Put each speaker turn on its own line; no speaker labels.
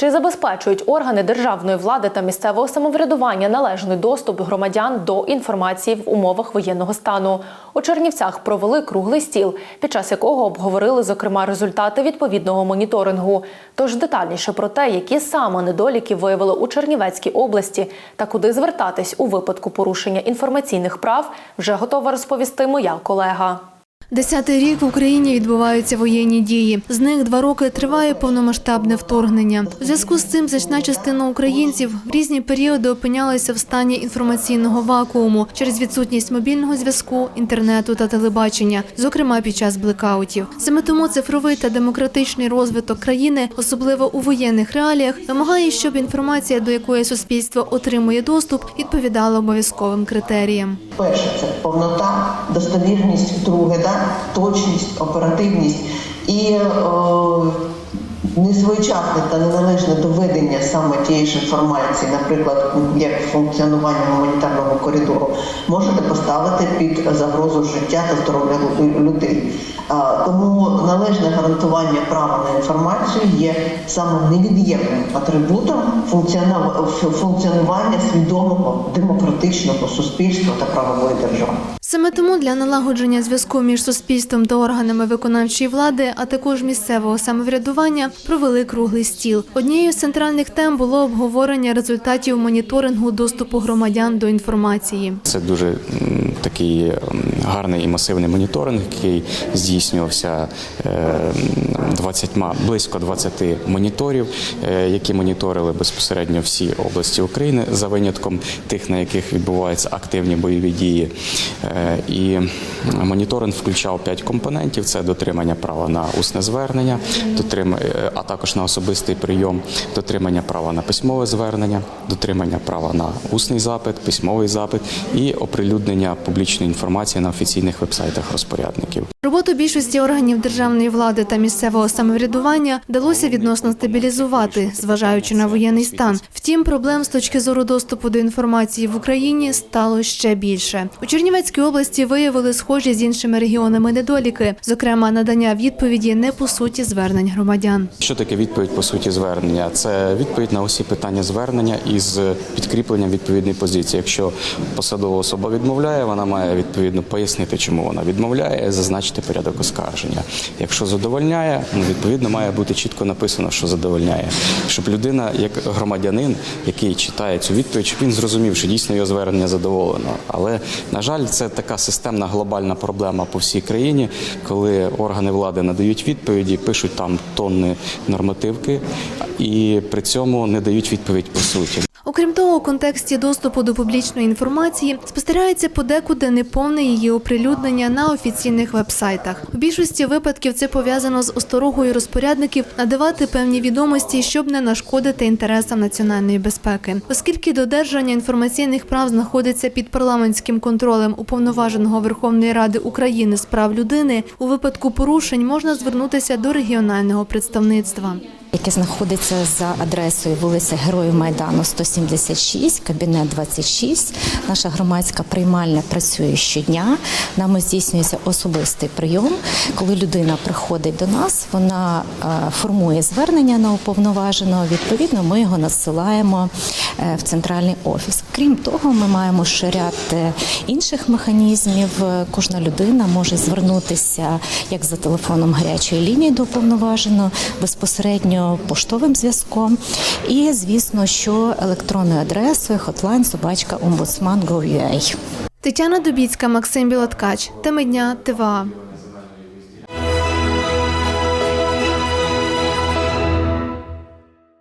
Чи забезпечують органи державної влади та місцевого самоврядування належний доступ громадян до інформації в умовах воєнного стану? У Чернівцях провели круглий стіл, під час якого обговорили зокрема результати відповідного моніторингу. Тож детальніше про те, які саме недоліки виявили у Чернівецькій області та куди звертатись у випадку порушення інформаційних прав, вже готова розповісти моя колега.
Десятий рік в Україні відбуваються воєнні дії. З них два роки триває повномасштабне вторгнення. У зв'язку з цим значна частина українців в різні періоди опинялися в стані інформаційного вакууму через відсутність мобільного зв'язку, інтернету та телебачення, зокрема під час блекаутів. Саме тому цифровий та демократичний розвиток країни, особливо у воєнних реаліях, вимагає, щоб інформація, до якої суспільство отримує доступ, відповідала обов'язковим критеріям.
Перше це повнота, достовірність, друге, да, точність, оперативність. І е, несвоєчасне та неналежне доведення саме тієї ж інформації, наприклад, як функціонування гуманітарного коридору, можете поставити під загрозу життя та здоров'я людей. Тому належне гарантування права на інформацію є саме невід'ємним атрибутом функціонування свідомого демократичного суспільства та правової держави.
Саме тому для налагодження зв'язку між суспільством та органами виконавчої влади, а також місцевого самоврядування, провели круглий стіл. Однією з центральних тем було обговорення результатів моніторингу доступу громадян до інформації.
Це дуже такий гарний і масивний моніторинг, який здійснювався е, 20, близько 20 моніторів, е, які моніторили безпосередньо всі області України за винятком тих, на яких відбуваються активні бойові дії. Е, І моніторинг включав п'ять компонентів: це дотримання права на усне звернення, е, а також на особистий прийом, дотримання права на письмове звернення, дотримання права на усний запит, письмовий запит і оприлюднення публічної інформації на офіційних вебсайтах розпорядників.
Роботу більшості органів державної влади та місцевого самоврядування вдалося відносно стабілізувати, зважаючи на воєнний стан. Втім, проблем з точки зору доступу до інформації в Україні стало ще більше. У Чернівецькій області виявили схожі з іншими регіонами недоліки, зокрема надання відповіді не по суті звернень громадян.
Що таке відповідь по суті звернення? Це відповідь на усі питання звернення із підкріпленням відповідної позиції. Якщо посадова особа відмовляє, вона має відповідно пояснити, чому вона відмовляє, зазначити порядок оскарження. Якщо задовольняє, ну відповідно має бути чітко написано, що задовольняє, щоб людина, як громадянин, який читає цю відповідь, щоб він зрозумів, що дійсно його звернення задоволено. Але на жаль, це така системна глобальна проблема по всій країні, коли органи влади надають відповіді, пишуть там тонни нормативки і при цьому не дають відповідь по суті.
У контексті доступу до публічної інформації спостерігається подекуди неповне її оприлюднення на офіційних вебсайтах. У більшості випадків це пов'язано з осторогою розпорядників надавати певні відомості, щоб не нашкодити інтересам національної безпеки, оскільки додержання інформаційних прав знаходиться під парламентським контролем уповноваженого Верховної Ради України з прав людини. У випадку порушень можна звернутися до регіонального представництва.
Яке знаходиться за адресою вулиця Героїв Майдану 176, кабінет 26. Наша громадська приймальня працює щодня. Нами здійснюється особистий прийом. Коли людина приходить до нас, вона е, формує звернення на уповноваженого. Відповідно, ми його надсилаємо е, в центральний офіс. Крім того, ми маємо ще ряд е, інших механізмів. Кожна людина може звернутися як за телефоном гарячої лінії до уповноваженого безпосередньо поштовим зв'язком, і звісно, що електронною адресою hotline собачка.
Тетяна Дубіцька, Максим Білоткач. Теми дня ТВА.